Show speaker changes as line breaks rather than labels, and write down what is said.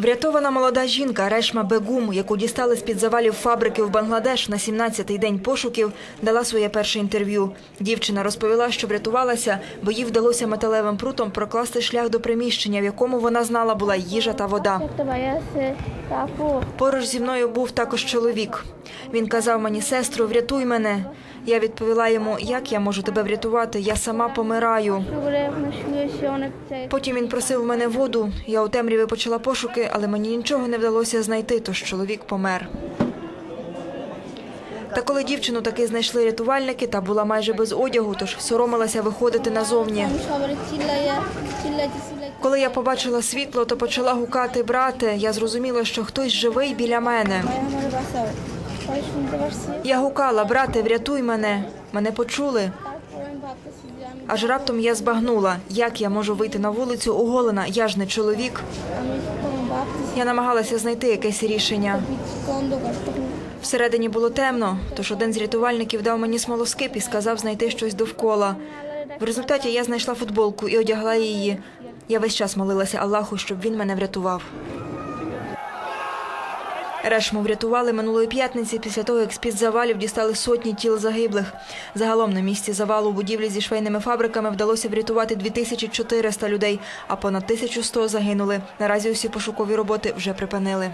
Врятована молода жінка Решма Бегум, яку дістали з під завалів фабрики в Бангладеш на 17-й день пошуків, дала своє перше інтерв'ю. Дівчина розповіла, що врятувалася, бо їй вдалося металевим прутом прокласти шлях до приміщення, в якому вона знала була їжа та вода. Поруч зі мною був також чоловік. Він казав мені, сестру, врятуй мене. Я відповіла йому, як я можу тебе врятувати, я сама помираю. Потім він просив в мене воду. Я у темряві почала пошуки, але мені нічого не вдалося знайти, тож чоловік помер. Та коли дівчину таки знайшли рятувальники, та була майже без одягу, тож соромилася виходити назовні. Коли я побачила світло, то почала гукати брате. Я зрозуміла, що хтось живий біля мене. Я гукала, брате, врятуй мене. Мене почули. Аж раптом я збагнула, як я можу вийти на вулицю оголена, я ж не чоловік. Я намагалася знайти якесь рішення. Всередині було темно, тож один з рятувальників дав мені смолоскип і сказав знайти щось довкола. В результаті я знайшла футболку і одягла її. Я весь час молилася Аллаху, щоб він мене врятував. Решму врятували минулої п'ятниці після того, як з-під завалів дістали сотні тіл загиблих. Загалом на місці завалу будівлі зі швейними фабриками вдалося врятувати 2400 людей, а понад 1100 загинули. Наразі усі пошукові роботи вже припинили.